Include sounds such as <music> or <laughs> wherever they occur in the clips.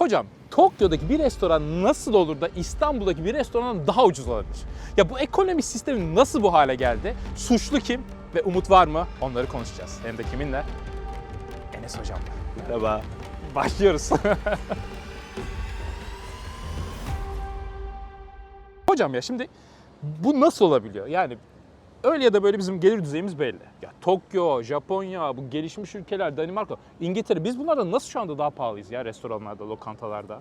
Hocam Tokyo'daki bir restoran nasıl olur da İstanbul'daki bir restorandan daha ucuz olabilir? Ya bu ekonomi sistemi nasıl bu hale geldi? Suçlu kim ve umut var mı? Onları konuşacağız. Hem de kiminle? Enes hocamla. Merhaba. Başlıyoruz. <laughs> Hocam ya şimdi bu nasıl olabiliyor? Yani öyle ya da böyle bizim gelir düzeyimiz belli. Ya Tokyo, Japonya, bu gelişmiş ülkeler, Danimarka, İngiltere biz bunlardan nasıl şu anda daha pahalıyız ya restoranlarda, lokantalarda?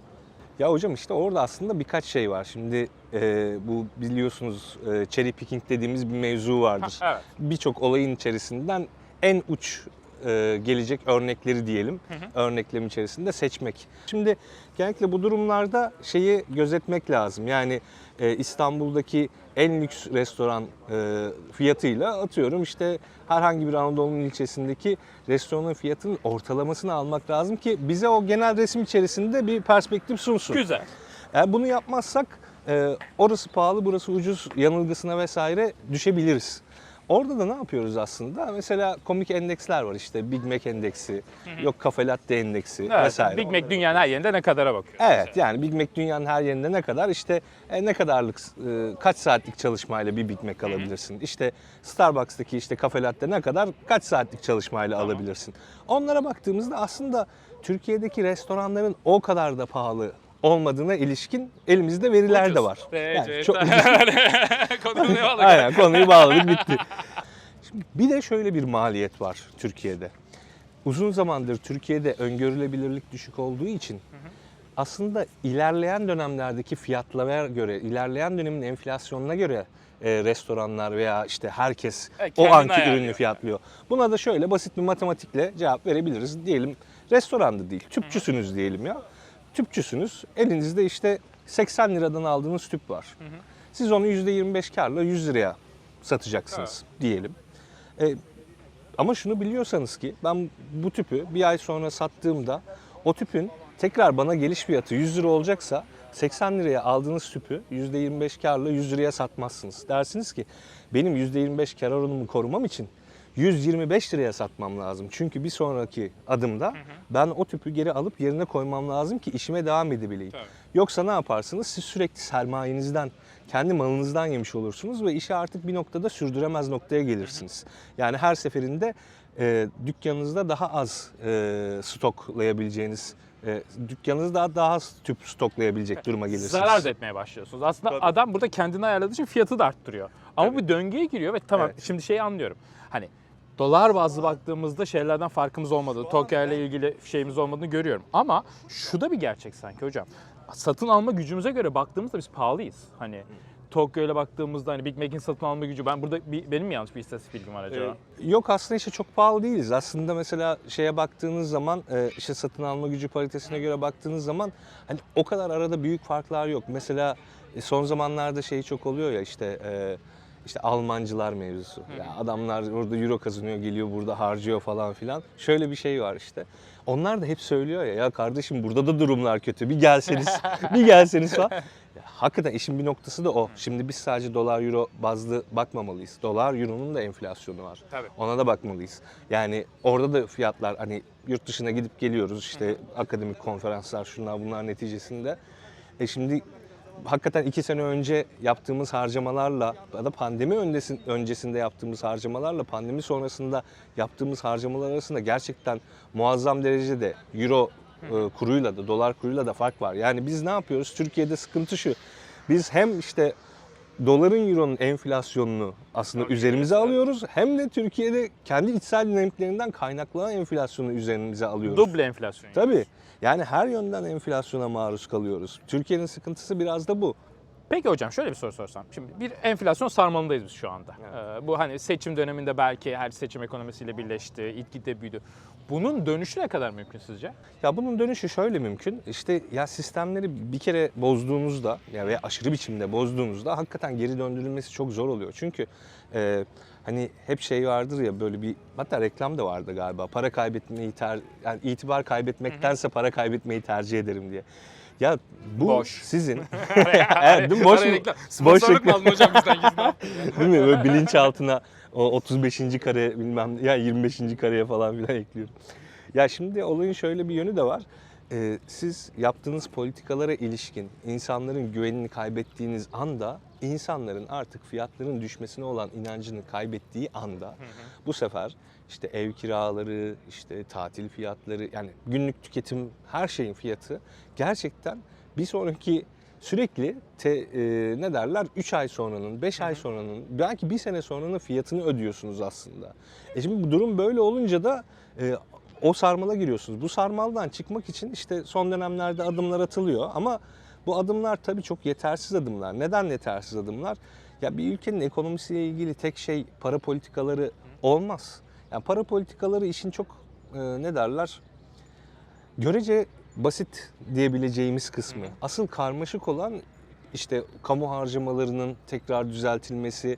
Ya hocam işte orada aslında birkaç şey var. Şimdi e, bu biliyorsunuz e, cherry picking dediğimiz bir mevzu vardır. Evet. Birçok olayın içerisinden en uç e, gelecek örnekleri diyelim. Örneklem içerisinde seçmek. Şimdi genellikle bu durumlarda şeyi gözetmek lazım. Yani e, İstanbul'daki en lüks restoran e, fiyatıyla atıyorum işte herhangi bir Anadolu'nun ilçesindeki restoranın fiyatının ortalamasını almak lazım ki bize o genel resim içerisinde bir perspektif sunsun. Güzel. Eğer bunu yapmazsak e, orası pahalı burası ucuz yanılgısına vesaire düşebiliriz. Orada da ne yapıyoruz aslında? Mesela komik endeksler var işte Big Mac endeksi, yok Cafe Latte endeksi Evet, vesaire. Big Mac dünyanın her yerinde ne kadara bakıyor? Evet yani Big Mac dünyanın her yerinde ne kadar işte e, ne kadarlık e, kaç saatlik çalışmayla bir Big Mac alabilirsin. İşte Starbucks'taki işte Cafe Latte ne kadar kaç saatlik çalışmayla alabilirsin. Onlara baktığımızda aslında Türkiye'deki restoranların o kadar da pahalı olmadığına ilişkin elimizde veriler Ucuz. de var. Yani çok- <laughs> Konuyu bağladık? Aynen konuyu bağladık bitti. Şimdi bir de şöyle bir maliyet var Türkiye'de. Uzun zamandır Türkiye'de öngörülebilirlik düşük olduğu için aslında ilerleyen dönemlerdeki fiyatlamaya göre, ilerleyen dönemin enflasyonuna göre e, restoranlar veya işte herkes Evet, o anki ürünü fiyatlıyor. Buna da şöyle basit bir matematikle cevap verebiliriz. Diyelim restoranda değil, tüpçüsünüz diyelim ya. Tüpçüsünüz, elinizde işte 80 liradan aldığınız tüp var. Siz onu %25 karla 100 liraya satacaksınız diyelim. E, ama şunu biliyorsanız ki ben bu tüpü bir ay sonra sattığımda o tüpün tekrar bana geliş fiyatı 100 lira olacaksa 80 liraya aldığınız tüpü %25 karla 100 liraya satmazsınız. Dersiniz ki benim %25 kar oranımı korumam için 125 liraya satmam lazım. Çünkü bir sonraki adımda ben o tüpü geri alıp yerine koymam lazım ki işime devam edebileyim. Tabii. Yoksa ne yaparsınız? Siz sürekli sermayenizden, kendi malınızdan yemiş olursunuz ve işi artık bir noktada sürdüremez noktaya gelirsiniz. Yani her seferinde e, dükkanınızda daha az e, stoklayabileceğiniz, e, dükkanınızda daha, daha az tüp stoklayabilecek duruma gelirsiniz. Zarar da etmeye başlıyorsunuz. Aslında Tabii. adam burada kendini ayarladığı için fiyatı da arttırıyor. Ama bir döngüye giriyor ve tamam Evet. şimdi şeyi anlıyorum. Hani dolar bazlı baktığımızda şeylerden farkımız olmadı. Tokyo ile ilgili şeyimiz olmadığını görüyorum. Ama şu da bir gerçek sanki hocam. Satın alma gücümüze göre baktığımızda biz pahalıyız. Hani Tokyo ile baktığımızda hani Big Mac'in satın alma gücü ben burada bir, benim mi yanlış bir istatistik bilgim var acaba? Ee, Yok aslında işte çok pahalı değiliz. Aslında mesela şeye baktığınız zaman e, işte satın alma gücü paritesine göre baktığınız zaman hani o kadar arada büyük farklar yok. Mesela e, son zamanlarda şey çok oluyor ya işte e, işte Almancılar mevzusu. Ya adamlar orada euro kazanıyor, geliyor burada harcıyor falan filan. Şöyle bir şey var işte. Onlar da hep söylüyor ya ya kardeşim burada da durumlar kötü. Bir gelseniz, <laughs> bir gelseniz falan. Ya, hakikaten işin bir noktası da o. Şimdi biz sadece dolar euro bazlı bakmamalıyız. Dolar euronun da enflasyonu var. Tabii. Ona da bakmalıyız. Yani orada da fiyatlar hani yurt dışına gidip geliyoruz işte akademik konferanslar şunlar bunlar neticesinde. E şimdi hakikaten iki sene önce yaptığımız harcamalarla ya da pandemi öncesinde yaptığımız harcamalarla pandemi sonrasında yaptığımız harcamalar arasında gerçekten muazzam derecede euro e, kuruyla da dolar kuruyla da fark var. Yani biz ne yapıyoruz? Türkiye'de sıkıntı şu. Biz hem işte doların euronun enflasyonunu aslında üzerimize alıyoruz hem de Türkiye'de kendi içsel dinamiklerinden kaynaklanan enflasyonu üzerimize alıyoruz. Duble enflasyon. Tabii. Yani her yönden enflasyona maruz kalıyoruz. Türkiye'nin sıkıntısı biraz da bu. Peki hocam şöyle bir soru sorsam. Şimdi bir enflasyon sarmalındayız biz şu anda. Ee, bu hani seçim döneminde belki her seçim ekonomisiyle birleşti, gitgide büyüdü. Bunun dönüşü ne kadar mümkün sizce? Ya bunun dönüşü şöyle mümkün. İşte ya sistemleri bir kere bozduğunuzda ya veya aşırı biçimde bozduğunuzda hakikaten geri döndürülmesi çok zor oluyor. Çünkü e, hani hep şey vardır ya böyle bir hatta reklam da vardı galiba. Para kaybetmeyi ter yani itibar kaybetmektense para kaybetmeyi tercih ederim diye. Ya bu Boş. sizin <laughs> evet, değil mi? boş mu? Reklam. aldın hocam bizden gizli? <laughs> Değil mi? Böyle bilinçaltına o 35. kare bilmem ya 25. kareye falan filan ekliyorum. Ya şimdi olayın şöyle bir yönü de var. e, siz yaptığınız politikalara ilişkin insanların güvenini kaybettiğiniz anda insanların artık fiyatların düşmesine olan inancını kaybettiği anda bu sefer işte ev kiraları, işte tatil fiyatları yani günlük tüketim her şeyin fiyatı gerçekten bir sonraki sürekli te, e, ne derler 3 ay sonranın, 5 ay sonranın, belki bir sene sonranın fiyatını ödüyorsunuz aslında. E şimdi bu durum böyle olunca da e, o sarmala giriyorsunuz. Bu sarmaldan çıkmak için işte son dönemlerde adımlar atılıyor ama bu adımlar tabii çok yetersiz adımlar. Neden yetersiz adımlar? Ya bir ülkenin ekonomisiyle ilgili tek şey para politikaları olmaz. Yani para politikaları işin çok e, ne derler? Görece basit diyebileceğimiz kısmı. Asıl karmaşık olan işte kamu harcamalarının tekrar düzeltilmesi,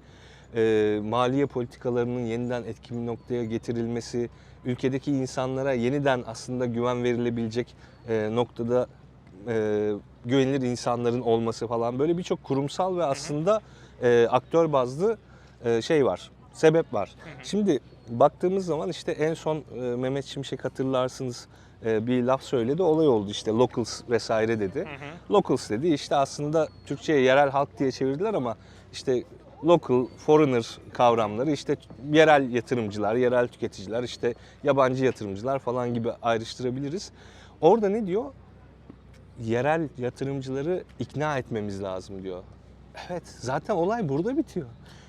e, maliye politikalarının yeniden etkin bir noktaya getirilmesi, ülkedeki insanlara yeniden aslında güven verilebilecek e, noktada e, güvenilir insanların olması falan böyle birçok kurumsal ve aslında e, aktör bazlı e, şey var, sebep var. Şimdi baktığımız zaman işte en son e, Mehmet Şimşek hatırlarsınız e, bir laf söyledi, olay oldu işte locals vesaire dedi. Locals dedi işte aslında Türkçe'ye yerel halk diye çevirdiler ama işte local, foreigner kavramları işte yerel yatırımcılar, yerel tüketiciler, işte yabancı yatırımcılar falan gibi ayrıştırabiliriz. Orada ne diyor? Yerel yatırımcıları ikna etmemiz lazım diyor. Evet, zaten olay burada bitiyor.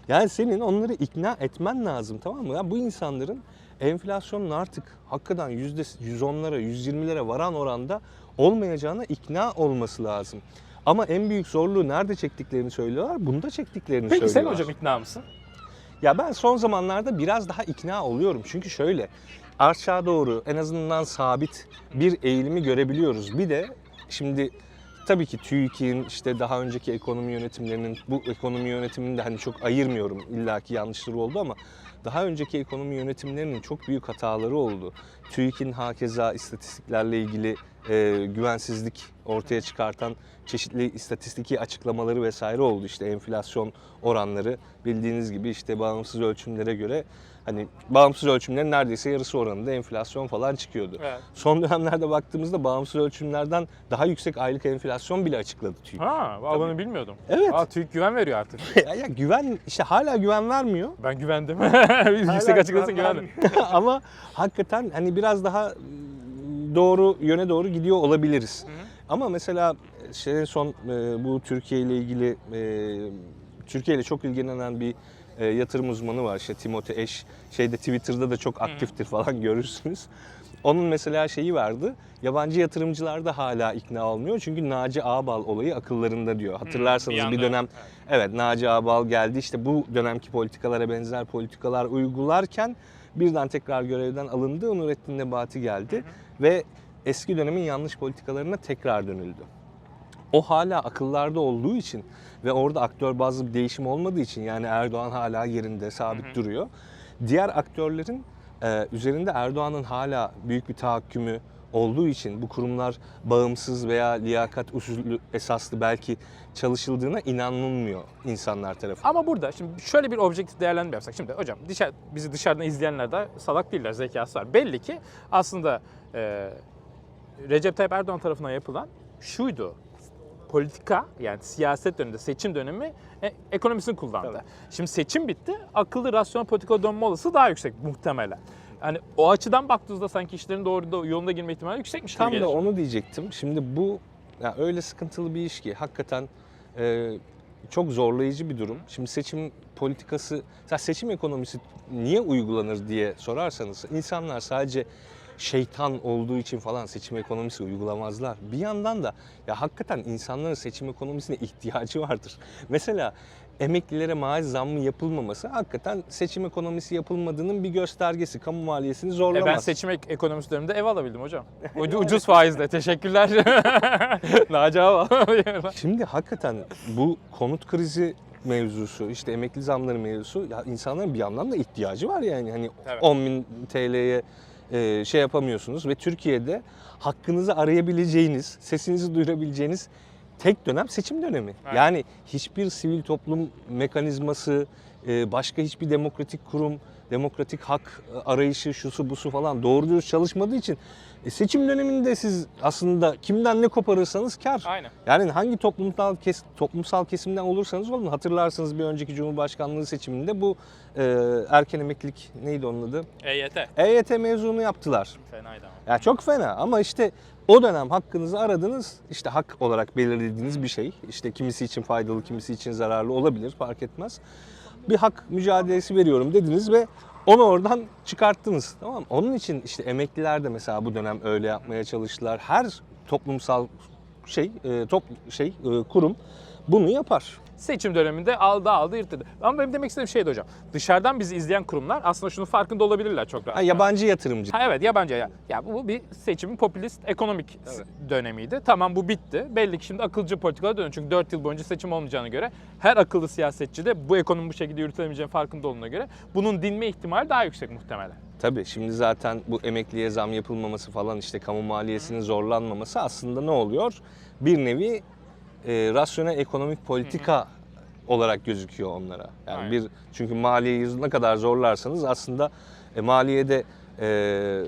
Yani senin onları ikna etmen lazım tamam mı? Ya bu insanların enflasyonun artık hakikaten %110'lara, 120'lere varan oranda olmayacağına ikna olması lazım. Ama en büyük zorluğu nerede çektiklerini söylüyorlar? Bunda çektiklerini Peki sen söylüyorlar. hocam ikna mısın? Ya ben son zamanlarda biraz daha ikna oluyorum. Çünkü şöyle aşağı doğru en azından sabit bir eğilimi görebiliyoruz. Bir de şimdi tabii ki TÜİK'in işte daha önceki ekonomi yönetimlerinin bu ekonomi yönetimini de hani çok ayırmıyorum illaki yanlışları oldu ama daha önceki ekonomi yönetimlerinin çok büyük hataları oldu. TÜİK'in hakeza istatistiklerle ilgili e, güvensizlik ortaya çıkartan çeşitli istatistiki açıklamaları vesaire oldu. İşte enflasyon oranları bildiğiniz gibi işte bağımsız ölçümlere göre hani bağımsız ölçümlerin neredeyse yarısı oranında enflasyon falan çıkıyordu. Evet. Son dönemlerde baktığımızda bağımsız ölçümlerden daha yüksek aylık enflasyon bile açıkladı TÜİK. Ha, bunu bilmiyordum. Evet. Aa, TÜİK güven veriyor artık. <laughs> ya, ya güven işte hala güven vermiyor. Ben güvendim. <laughs> <laughs> Yüksek açıklasın güven güvendim. Ama hakikaten hani biraz daha doğru yöne doğru gidiyor olabiliriz. Ama mesela şeyin son e, bu Türkiye ile ilgili e, Türkiye ile çok ilgilenen bir e, yatırım uzmanı var. İşte Timothy Eş şeyde Twitter'da da çok aktiftir falan <laughs> görürsünüz. Onun mesela şeyi vardı. Yabancı yatırımcılar da hala ikna olmuyor. Çünkü Naci Ağbal olayı akıllarında diyor. Hatırlarsanız bir bir, anda, dönem evet Naci Ağbal geldi. İşte bu dönemki politikalara benzer politikalar uygularken birden tekrar görevden alındı. Nurettin Nebati geldi ve eski dönemin yanlış politikalarına tekrar dönüldü. O hala akıllarda olduğu için ve orada aktör bazı bir değişim olmadığı için yani Erdoğan hala yerinde sabit duruyor. Diğer aktörlerin e, üzerinde Erdoğan'ın hala büyük bir tahakkümü olduğu için bu kurumlar bağımsız veya liyakat usulü esaslı belki çalışıldığına inanılmıyor insanlar tarafından. Ama burada şimdi şöyle bir objektif değerlendirme yapsak. Şimdi hocam dışarı, bizi dışarıdan izleyenler de salak değiller, zekası var. Belli ki aslında e, Recep Tayyip Erdoğan tarafından yapılan şuydu. Politika yani siyaset döneminde seçim dönemi e, ekonomisini kullandı. Tabii. Şimdi seçim bitti. Akıllı rasyonel politika dönme olası daha yüksek muhtemelen. Yani o açıdan baktığınızda sanki işlerin doğru da yolunda girme ihtimali yüksekmiş gibi Tam gelir. da onu diyecektim. Şimdi bu ya öyle sıkıntılı bir iş ki hakikaten e, çok zorlayıcı bir durum. Şimdi seçim politikası, seçim ekonomisi niye uygulanır diye sorarsanız insanlar sadece şeytan olduğu için falan seçim ekonomisi uygulamazlar. Bir yandan da ya hakikaten insanların seçim ekonomisine ihtiyacı vardır. Mesela emeklilere maaş zammı yapılmaması hakikaten seçim ekonomisi yapılmadığının bir göstergesi. Kamu maliyesini E zorlamaz. ben seçim ek- ekonomisi döneminde ev alabildim hocam. <laughs> Ucu- ucuz faizle. Teşekkürler. <laughs> Naci Ağabey. Şimdi hakikaten bu konut krizi mevzusu, işte emekli zamları mevzusu ya insanların bir yandan da ihtiyacı var yani. Hani Evet. 10 bin TL'ye e, şey yapamıyorsunuz ve Türkiye'de hakkınızı arayabileceğiniz, sesinizi duyurabileceğiniz tek dönem seçim dönemi. Evet. Yani hiçbir sivil toplum mekanizması, e, başka hiçbir demokratik kurum demokratik hak e, arayışı, şusu busu falan doğru dürüst çalışmadığı için e, seçim döneminde siz aslında kimden ne koparırsanız kar. Aynen. Yani hangi toplumsal kes, toplumsal kesimden olursanız olun hatırlarsınız bir önceki Cumhurbaşkanlığı seçiminde bu e, erken emeklilik neydi onun adı? EYT. EYT mezunu yaptılar. Fenaydı ama. Ya çok fena ama işte o dönem hakkınızı aradınız. işte hak olarak belirlediğiniz bir şey. İşte kimisi için faydalı, kimisi için zararlı olabilir fark etmez. Bir hak mücadelesi veriyorum dediniz ve onu oradan çıkarttınız. Tamam mı? Onun için işte emekliler de mesela bu dönem öyle yapmaya çalıştılar. Her toplumsal şey, e, top şey e, kurum bunu yapar. Seçim döneminde aldı aldı yırttı. Ama benim demek istediğim şeydi hocam. Dışarıdan bizi izleyen kurumlar aslında şunun farkında olabilirler çok rahat. Ha, yabancı yatırımcı. Ha, evet yabancı ya. Ya bu bir seçimin popülist ekonomik Evet. dönemiydi. Tamam bu bitti. Belli ki şimdi akılcı politikalara dönüyor. Çünkü 4 yıl boyunca seçim olmayacağına göre her akıllı siyasetçi de bu ekonomi bu şekilde yürütülemeyeceğinin farkında olduğuna göre bunun dinme ihtimali daha yüksek muhtemelen. Tabii şimdi zaten bu emekliye zam yapılmaması falan işte kamu maliyesinin zorlanmaması aslında ne oluyor? Bir nevi e, rasyonel ekonomik politika olarak gözüküyor onlara. Yani Aynen. bir çünkü maliyeyi ne kadar zorlarsanız aslında e, maliyede e,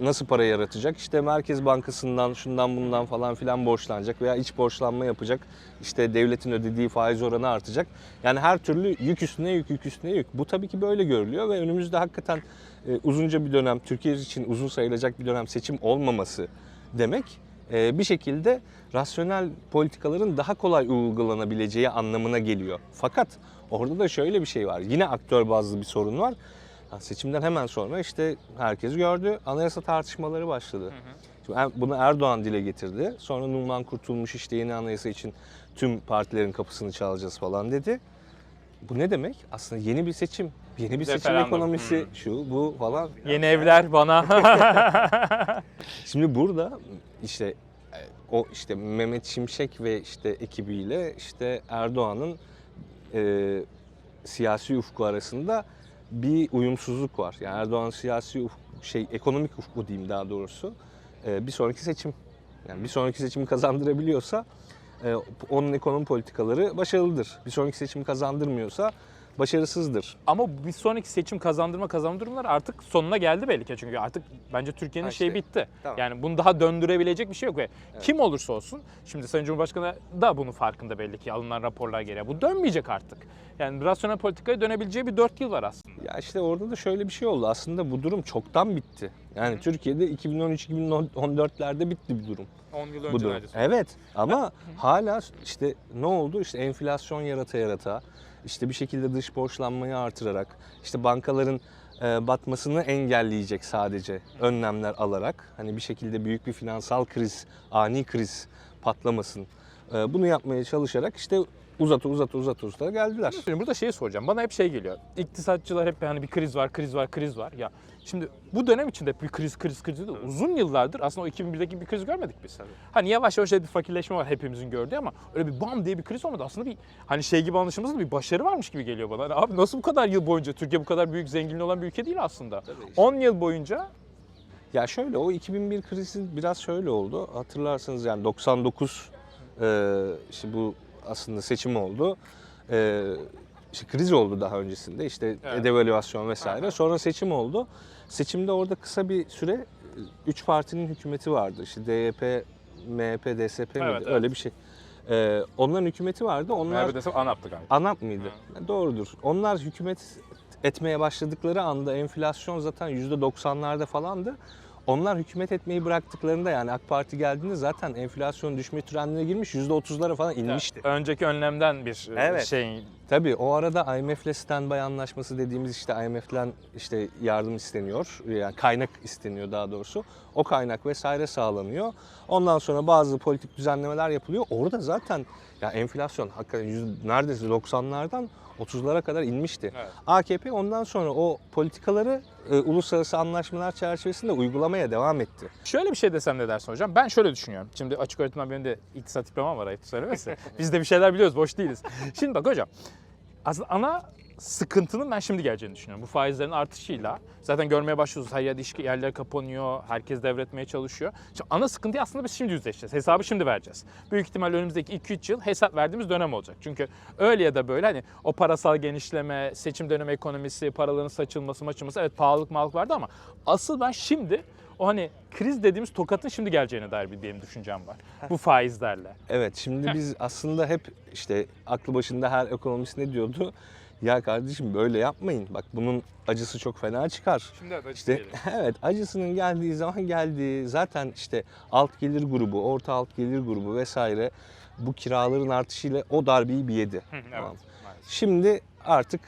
nasıl para yaratacak? İşte Merkez Bankası'ndan şundan bundan falan filan borçlanacak veya iç borçlanma yapacak. İşte devletin ödediği faiz oranı artacak. Yani her türlü yük üstüne yük, yük üstüne yük. Bu tabii ki böyle görülüyor ve önümüzde hakikaten e, uzunca bir dönem, Türkiye için uzun sayılacak bir dönem seçim olmaması demek e, bir şekilde rasyonel politikaların daha kolay uygulanabileceği anlamına geliyor. Fakat orada da şöyle bir şey var. Yine aktör bazlı bir sorun var. Seçimden hemen sonra işte herkes gördü. Anayasa tartışmaları başladı. Şimdi Er- bunu Erdoğan dile getirdi. Sonra Numan Kurtulmuş işte yeni anayasa için tüm partilerin kapısını çalacağız falan dedi. Bu ne demek? Aslında yeni bir seçim. Yeni bir seçim Referandum. ekonomisi Hmm. şu bu falan. Yeni evler bana. <laughs> <laughs> Şimdi burada işte o işte Mehmet Şimşek ve işte ekibiyle işte Erdoğan'ın e, siyasi ufku arasında bir uyumsuzluk var. Yani Erdoğan siyasi ufku, şey ekonomik ufku diyeyim daha doğrusu. E, bir sonraki seçim yani bir sonraki seçimi kazandırabiliyorsa e, onun ekonomi politikaları başarılıdır. Bir sonraki seçimi kazandırmıyorsa başarısızdır. Ama bir sonraki seçim kazandırma kazanma durumları artık sonuna geldi belli ki. Çünkü artık bence Türkiye'nin Ha şeyi işte, bitti. tamam. Yani bunu daha döndürebilecek bir şey yok. Ve kim olursa olsun, şimdi Sayın Cumhurbaşkanı da bunun farkında belli ki alınan raporlar gereği. Bu dönmeyecek artık. Yani rasyonel politikaya dönebileceği bir 4 yıl var aslında. Ya işte orada da şöyle bir şey oldu. Aslında bu durum çoktan bitti. Yani Türkiye'de 2013-2014'lerde bitti bir durum. 10 yıl Bu durum. Evet ama hala işte ne oldu? İşte enflasyon yarata yarata, işte bir şekilde dış borçlanmayı artırarak, işte bankaların e, batmasını engelleyecek sadece önlemler alarak, hani bir şekilde büyük bir finansal kriz, ani kriz patlamasın. E, bunu yapmaya çalışarak işte uzata uzata uzata uzata geldiler. Şimdi burada şeyi soracağım. Bana hep şey geliyor. İktisatçılar hep hani bir kriz var, kriz var, kriz var. Ya şimdi bu dönem içinde hep bir kriz, kriz, kriz değil. Uzun yıllardır aslında o 2001'deki bir kriz görmedik biz. Hani yavaş yavaş bir fakirleşme var hepimizin gördüğü ama öyle bir bam diye bir kriz olmadı. Aslında bir hani şey gibi anlaşılmasın bir başarı varmış gibi geliyor bana. Hani abi nasıl bu kadar yıl boyunca Türkiye bu kadar büyük zenginliği olan bir ülke değil aslında. işte. 10 yıl boyunca Ya şöyle o 2001 krizi biraz şöyle oldu. Hatırlarsanız yani 99 e, işte bu aslında seçim oldu. E, işte kriz oldu daha öncesinde işte Evet. devalüasyon vesaire. Aha. Sonra seçim oldu. Seçimde orada kısa bir süre 3 partinin hükümeti vardı. İşte DYP, MHP, DSP miydi? Evet, Öyle bir şey. E, onların hükümeti vardı. Onlar Merhaba desem ANAP'tı galiba. ANAP mıydı? Doğrudur. Onlar hükümet etmeye başladıkları anda enflasyon zaten %90'larda falandı. Onlar hükümet etmeyi bıraktıklarında yani AK Parti geldiğinde zaten enflasyon düşme trendine girmiş %30'lara falan inmişti. Önceki önlemden bir e, Evet. şey Tabii o arada IMF'le standby anlaşması dediğimiz işte IMF'den işte yardım isteniyor. Yani kaynak isteniyor daha doğrusu. O kaynak vesaire sağlanıyor. Ondan sonra bazı politik düzenlemeler yapılıyor. Orada zaten ya enflasyon hakikaten yüz, neredeyse 90'lardan 30'lara kadar inmişti. Evet. AKP ondan sonra o politikaları e, uluslararası anlaşmalar çerçevesinde uygulamaya devam etti. Şöyle bir şey desem ne dersin hocam? Ben şöyle düşünüyorum. Şimdi açık öğretimden benim de iktisat diplomam var ayıp söylemesi. Biz de bir şeyler biliyoruz, boş değiliz. Şimdi bak hocam, aslında ana sıkıntının ben şimdi geleceğini düşünüyorum. Bu faizlerin artışıyla zaten görmeye başlıyoruz. Her yerde iş yerler kapanıyor. Herkes devretmeye çalışıyor. Şimdi ana sıkıntıyı aslında biz şimdi yüzleşeceğiz. Hesabı şimdi vereceğiz. Büyük ihtimal önümüzdeki 2-3 yıl hesap verdiğimiz dönem olacak. Çünkü öyle ya da böyle hani o parasal genişleme, seçim dönemi ekonomisi, paraların saçılması, maçılması evet pahalılık mağlık vardı ama asıl ben şimdi o hani kriz dediğimiz tokatın şimdi geleceğine dair bir benim düşüncem var. Bu faizlerle. Evet şimdi biz aslında hep işte aklı başında her ekonomist ne diyordu? Ya kardeşim böyle yapmayın. Bak bunun acısı çok fena çıkar. Şimdi evet İşte <laughs> evet acısının geldiği zaman geldi. Zaten işte alt gelir grubu, orta alt gelir grubu vesaire bu kiraların artışıyla o darbeyi bir yedi. evet. Tamam. maalesef. Şimdi artık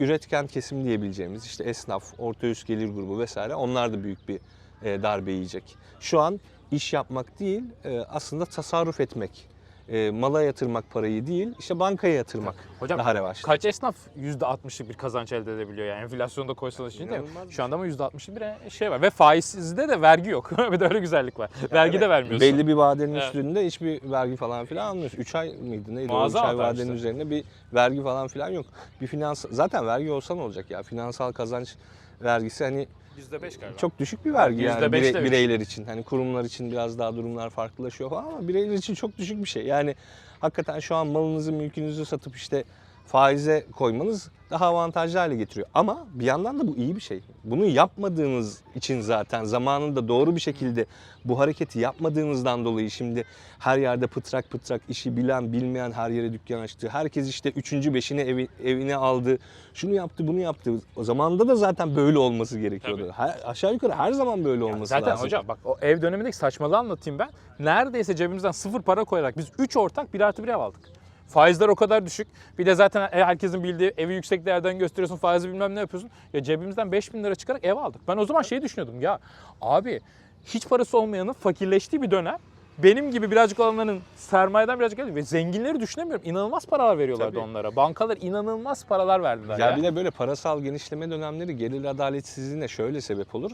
üretken kesim diyebileceğimiz işte esnaf, orta üst gelir grubu vesaire onlar da büyük bir e, darbe yiyecek. Şu an iş yapmak değil e, aslında tasarruf etmek. E, mala yatırmak parayı değil işte bankaya yatırmak Hocam daha revaçta. kaç esnaf %60'lık bir kazanç elde edebiliyor yani enflasyonda koysanız şimdi İnanılmaz bir şu anda ama %60'lık bir şey var ve faizsizde de vergi yok. <laughs> bir de öyle güzellik var. vergi de vermiyorsun. Belli bir vadenin Evet. üstünde hiçbir vergi falan filan almıyorsun. 3 ay mıydı neydi? Muazzam 3 ay avantaj vadenin işte. üzerinde bir vergi falan filan yok. Bir finans zaten vergi olsa ne olacak ya? Finansal kazanç vergisi hani %5 galiba. çok düşük bir vergi yani %5 de bireyler için. Hani kurumlar için biraz daha durumlar farklılaşıyor falan ama bireyler için çok düşük bir şey. Yani hakikaten şu an malınızı, mülkünüzü satıp işte faize koymanız daha avantajlı hale getiriyor. Ama bir yandan da bu iyi bir şey. Bunu yapmadığınız için zaten zamanında doğru bir şekilde bu hareketi yapmadığınızdan dolayı şimdi her yerde pıtrak pıtrak işi bilen bilmeyen her yere dükkan açtı. Herkes işte üçüncü beşini evi, evine aldı. Şunu yaptı bunu yaptı. O zamanda da zaten böyle olması gerekiyordu. Her, aşağı yukarı her zaman böyle olması Zaten lazım. hocam bak o ev dönemindeki saçmalığı anlatayım ben. Neredeyse cebimizden sıfır para koyarak biz 3 ortak 1 artı 1 ev aldık. Faizler o kadar düşük. Bir de zaten herkesin bildiği evi yüksek değerden gösteriyorsun faizi bilmem ne yapıyorsun. Ya cebimizden 5000 lira çıkarak ev aldık. Ben o zaman şeyi düşünüyordum ya abi hiç parası olmayanın fakirleştiği bir dönem benim gibi birazcık olanların sermayeden birazcık geldi ve zenginleri düşünemiyorum. İnanılmaz paralar veriyorlardı Tabii. onlara. Bankalar inanılmaz paralar verdiler ya. Ya bir de böyle parasal genişleme dönemleri gelir adaletsizliğine şöyle sebep olur.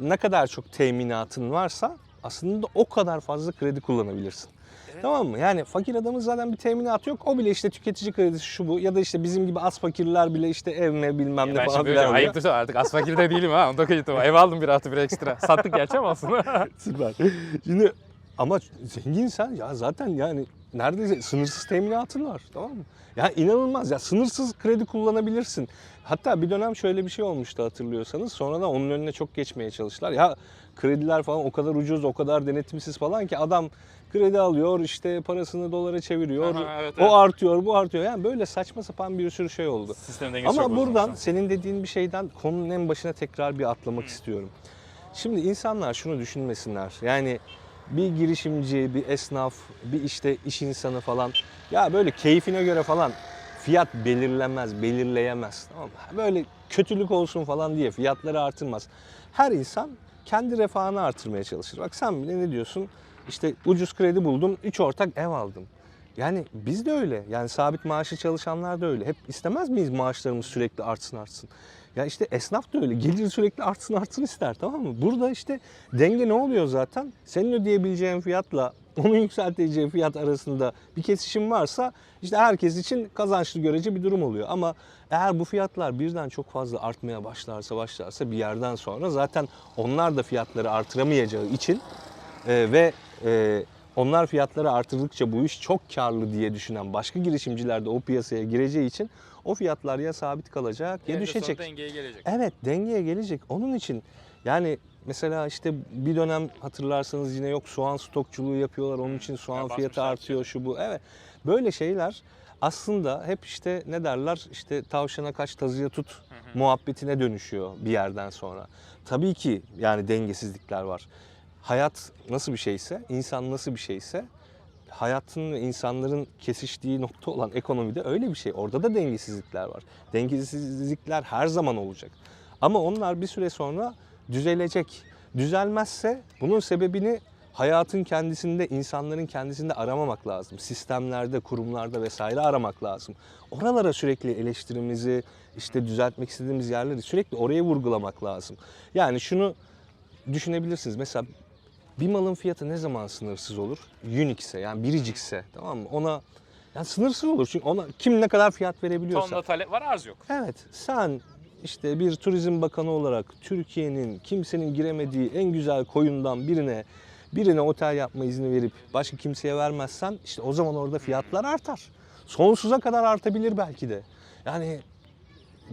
Ne kadar çok teminatın varsa aslında o kadar fazla kredi kullanabilirsin. Tamam mı? Yani fakir adamın zaten bir teminatı yok. O bile işte tüketici kredisi şu bu ya da işte bizim gibi az fakirler bile işte evme bilmem ne ben falan şimdi filan oluyor. ayıp artık az fakir de değilim ha. Onu da kayıtım. Ev aldım bir artı bir ekstra. Sattık gerçi ama aslında. <laughs> Süper. Şimdi ama zenginsen ya zaten yani neredeyse sınırsız teminatın var tamam mı? Ya inanılmaz ya sınırsız kredi kullanabilirsin. Hatta bir dönem şöyle bir şey olmuştu hatırlıyorsanız. Sonradan onun önüne çok geçmeye çalıştılar. Ya krediler falan o kadar ucuz, o kadar denetimsiz falan ki adam kredi alıyor işte parasını dolara çeviriyor. Aha, evet, o evet. artıyor, bu artıyor. Yani böyle saçma sapan bir sürü şey oldu. Sistem dengesi Ama buradan an. senin dediğin bir şeyden konunun en başına tekrar bir atlamak istiyorum. Şimdi insanlar şunu düşünmesinler. Yani bir girişimci, bir esnaf, bir işte iş insanı falan ya böyle keyfine göre falan fiyat belirlemez, belirleyemez. Tamam mı? Böyle kötülük olsun falan diye fiyatları artırmaz. Her insan kendi refahını artırmaya çalışır. Bak sen bile ne diyorsun? İşte ucuz kredi buldum, üç ortak ev aldım. Yani biz de öyle. Yani sabit maaşlı çalışanlar da öyle. Hep istemez miyiz maaşlarımız sürekli artsın artsın? Ya işte esnaf da öyle. Gelir sürekli artsın artsın ister tamam mı? Burada işte denge ne oluyor zaten? Senin ödeyebileceğin fiyatla onun yükselteceği fiyat arasında bir kesişim varsa işte herkes için kazançlı görece bir durum oluyor. Ama eğer bu fiyatlar birden çok fazla artmaya başlarsa başlarsa bir yerden sonra zaten onlar da fiyatları artıramayacağı için e, ve e, onlar fiyatları artırdıkça bu iş çok karlı diye düşünen başka girişimciler de o piyasaya gireceği için o fiyatlar ya sabit kalacak ya Eninde düşecek. dengeye gelecek. Evet dengeye gelecek. Onun için yani mesela işte bir dönem hatırlarsanız yine yok soğan stokçuluğu yapıyorlar. Onun için soğan Ya fiyatı artıyor şu bu. Evet. Böyle şeyler aslında hep işte ne derler işte tavşana kaç tazıya tut muhabbetine dönüşüyor bir yerden sonra. Tabii ki yani dengesizlikler var. Hayat nasıl bir şeyse, insan nasıl bir şeyse hayatın ve insanların kesiştiği nokta olan ekonomide öyle bir şey. Orada da dengesizlikler var. Dengesizlikler her zaman olacak. Ama onlar bir süre sonra düzelecek. Düzelmezse bunun sebebini hayatın kendisinde, insanların kendisinde aramamak lazım. Sistemlerde, kurumlarda vesaire aramak lazım. Oralara sürekli eleştirimizi, işte düzeltmek istediğimiz yerleri sürekli oraya vurgulamak lazım. Yani şunu düşünebilirsiniz. Mesela bir malın fiyatı ne zaman sınırsız olur? Unique'se yani biricikse tamam mı? Ona Yani sınırsız olur çünkü ona kim ne kadar fiyat verebiliyorsa. Tonla talep var arz yok. Evet sen işte bir turizm bakanı olarak Türkiye'nin kimsenin giremediği en güzel koyundan birine birine otel yapma izni verip başka kimseye vermezsen işte o zaman orada fiyatlar artar. Sonsuza kadar artabilir belki de. Yani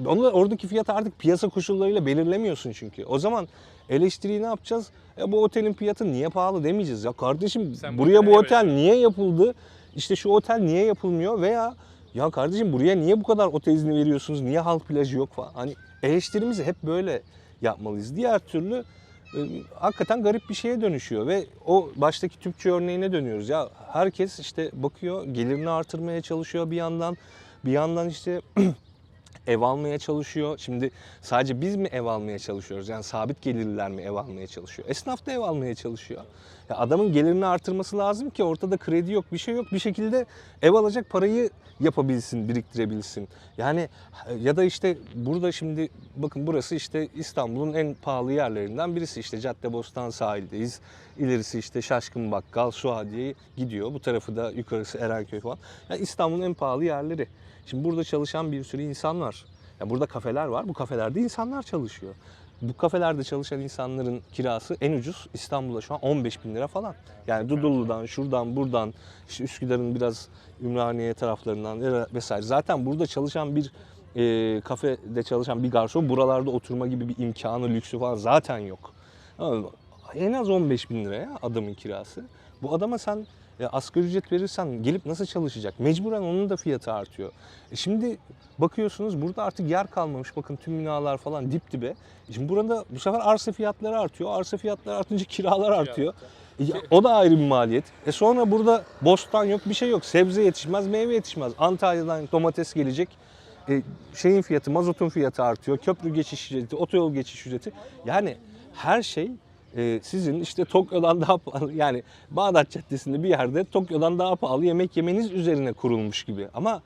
onu oradaki fiyatı artık piyasa koşullarıyla belirlemiyorsun çünkü. O zaman eleştiriyi ne yapacağız? E bu otelin fiyatı niye pahalı demeyeceğiz. Ya kardeşim Sen bu buraya bu otel niye yapıldı? İşte şu otel niye yapılmıyor veya ya kardeşim buraya niye bu kadar otel izni veriyorsunuz? Niye halk plajı yok falan? Hani eleştirimizi hep böyle yapmalıyız. Diğer türlü e, hakikaten garip bir şeye dönüşüyor ve o baştaki Türkçe örneğine dönüyoruz. Ya herkes işte bakıyor gelirini artırmaya çalışıyor bir yandan. Bir yandan işte <clears throat> ev almaya çalışıyor. Şimdi sadece biz mi ev almaya çalışıyoruz? Yani sabit gelirliler mi ev almaya çalışıyor? Esnaf da ev almaya çalışıyor. Ya adamın gelirini artırması lazım ki ortada kredi yok, bir şey yok. Bir şekilde ev alacak parayı yapabilsin, biriktirebilsin. Yani ya da işte burada şimdi bakın burası işte İstanbul'un en pahalı yerlerinden birisi. İşte Caddebostan sahildeyiz. İlerisi işte Şaşkın Bakkal, Suadiye gidiyor. Bu tarafı da yukarısı Erenköy falan. Yani İstanbul'un en pahalı yerleri. Şimdi burada çalışan bir sürü insan var. Ya burada kafeler var. Bu kafelerde insanlar çalışıyor. Bu kafelerde çalışan insanların kirası en ucuz İstanbul'da şu an 15 bin lira falan. Yani Dudullu'dan, şuradan, buradan, işte Üsküdar'ın biraz Ümraniye taraflarından ve- vesaire. Zaten burada çalışan bir e, kafede çalışan bir garson buralarda oturma gibi bir imkanı, lüksü falan zaten yok. En az 15 bin liraya adamın kirası. Bu adama sen e, asgari ücret verirsen gelip nasıl çalışacak? Mecburen onun da fiyatı artıyor. E şimdi bakıyorsunuz burada artık yer kalmamış. Bakın tüm binalar falan dip dibe. E Şimdi burada bu sefer arsa fiyatları artıyor. Arsa fiyatları artınca kiralar artıyor. E o da ayrı bir maliyet. E sonra burada bostan yok, bir şey yok. Sebze yetişmez, meyve yetişmez. Antalya'dan domates gelecek. E, şeyin fiyatı, mazotun fiyatı artıyor. Köprü geçiş ücreti, otoyol geçiş ücreti. Yani her şey e, sizin işte Tokyo'dan daha pahalı yani Bağdat Caddesi'nde bir yerde Tokyo'dan daha pahalı yemek yemeniz üzerine kurulmuş gibi. Ama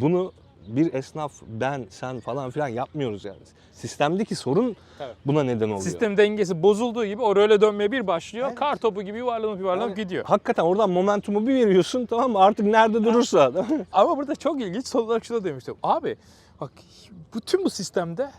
bunu bir esnaf, ben, sen falan filan yapmıyoruz yani. Sistemdeki sorun Tabii. buna neden oluyor. Sistem dengesi bozulduğu gibi o röle dönmeye bir başlıyor. Evet. Kar topu gibi yuvarlanıp yuvarlanıp Yani gidiyor. Hakikaten oradan momentumu bir veriyorsun tamam mı? Artık nerede durursa. Ama burada çok ilginç son olarak şunu demiştim. Abi bak bütün bu sistemde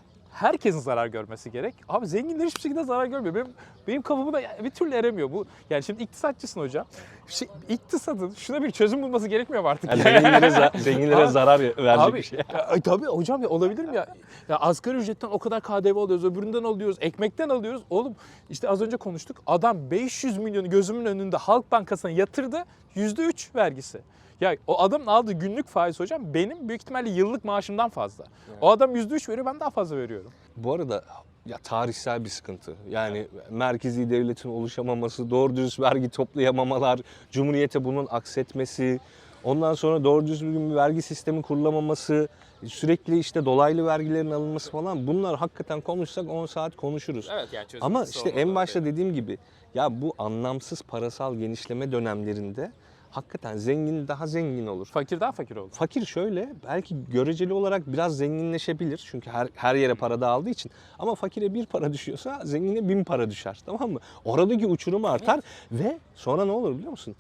herkesin zarar görmesi gerek. Abi zenginler hiçbir şekilde zarar görmüyor. Benim, benim kafamı da bir türlü eremiyor. Bu yani şimdi iktisatçısın hocam. Şey, iktisadın şuna bir çözüm bulması gerekmiyor mu artık? Yani zenginlere, za- <laughs> zenginlere Abi- zarar verecek Abi, bir şey. ya, tabii hocam ya olabilir mi ya? Ya asgari ücretten o kadar KDV alıyoruz, öbüründen alıyoruz, ekmekten alıyoruz. Oğlum işte az önce konuştuk. Adam 500 milyonu gözümün önünde Halk Bankası'na yatırdı. %3 vergisi. Ya o adamın aldığı günlük faiz hocam benim büyük ihtimalle yıllık maaşımdan fazla. O adam %3 veriyor ben daha fazla veriyorum. Bu arada ya tarihsel bir sıkıntı. Yani merkezi devletin oluşamaması, doğru dürüst vergi toplayamamalar, cumhuriyete bunun aksetmesi, ondan sonra doğru düzgün bir vergi sistemi kurulamaması, sürekli işte dolaylı vergilerin alınması falan bunlar hakikaten konuşsak 10 saat konuşuruz. Evet yani Ama işte en başta dediğim gibi ya bu anlamsız parasal genişleme dönemlerinde hakikaten zengin daha zengin olur. fakir daha fakir oldu. Fakir şöyle belki göreceli olarak biraz zenginleşebilir çünkü her her yere para dağıldığı için ama fakire bir para düşüyorsa zengine bin para düşer tamam mı? Oradaki uçurum artar ve sonra ne olur biliyor musun?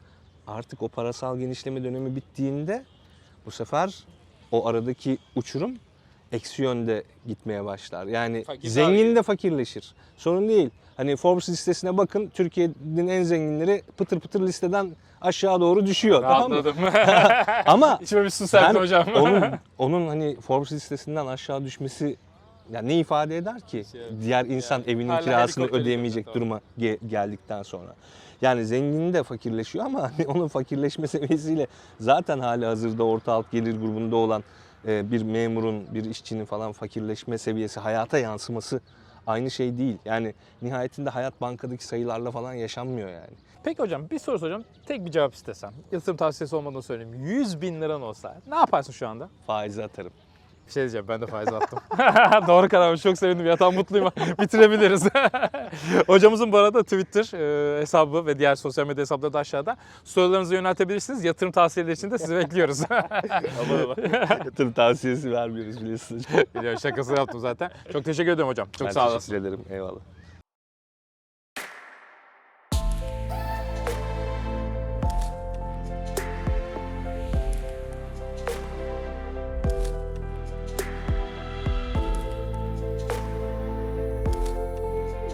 Artık o parasal genişleme dönemi bittiğinde bu sefer o aradaki uçurum eksi yönde gitmeye başlar. Yani Fakir zengin de fakirleşir. Sorun değil. Hani Forbes listesine bakın Türkiye'nin en zenginleri pıtır pıtır listeden aşağı doğru düşüyor. Tamam mı? Anladım. <laughs> Ama <laughs> İçime bir su serpti hocam. onun <laughs> onun hani Forbes listesinden aşağı düşmesi yani ne ifade eder ki? Şey, Diğer insan yani evinin kirasını ödeyemeyecek duruma ge- geldikten sonra. Yani zengin de fakirleşiyor ama hani onun fakirleşme seviyesiyle zaten hali hazırda orta alt gelir grubunda olan bir memurun, bir işçinin falan fakirleşme seviyesi, hayata yansıması aynı şey değil. Yani nihayetinde hayat bankadaki sayılarla falan yaşanmıyor yani. Peki hocam bir soru soracağım. Tek bir cevap istesem. Yatırım tavsiyesi olmadan söyleyeyim. 100 bin liran olsa ne yaparsın şu anda? Faize atarım. Bir şey diyeceğim ben de faiz attım. <laughs> Doğru kararmış çok sevindim ya tam mutluyum. <laughs> Bitirebiliriz. <laughs> Hocamızın bu arada Twitter e, hesabı ve diğer sosyal medya hesapları da aşağıda. Sorularınızı yöneltebilirsiniz. Yatırım tavsiyeleri için de sizi bekliyoruz. aman aman. Yatırım tavsiyesi vermiyoruz biliyorsunuz. Biliyorum şakası yaptım zaten. Çok teşekkür ederim hocam. Çok ben sağ olasın. teşekkür ederim. Eyvallah.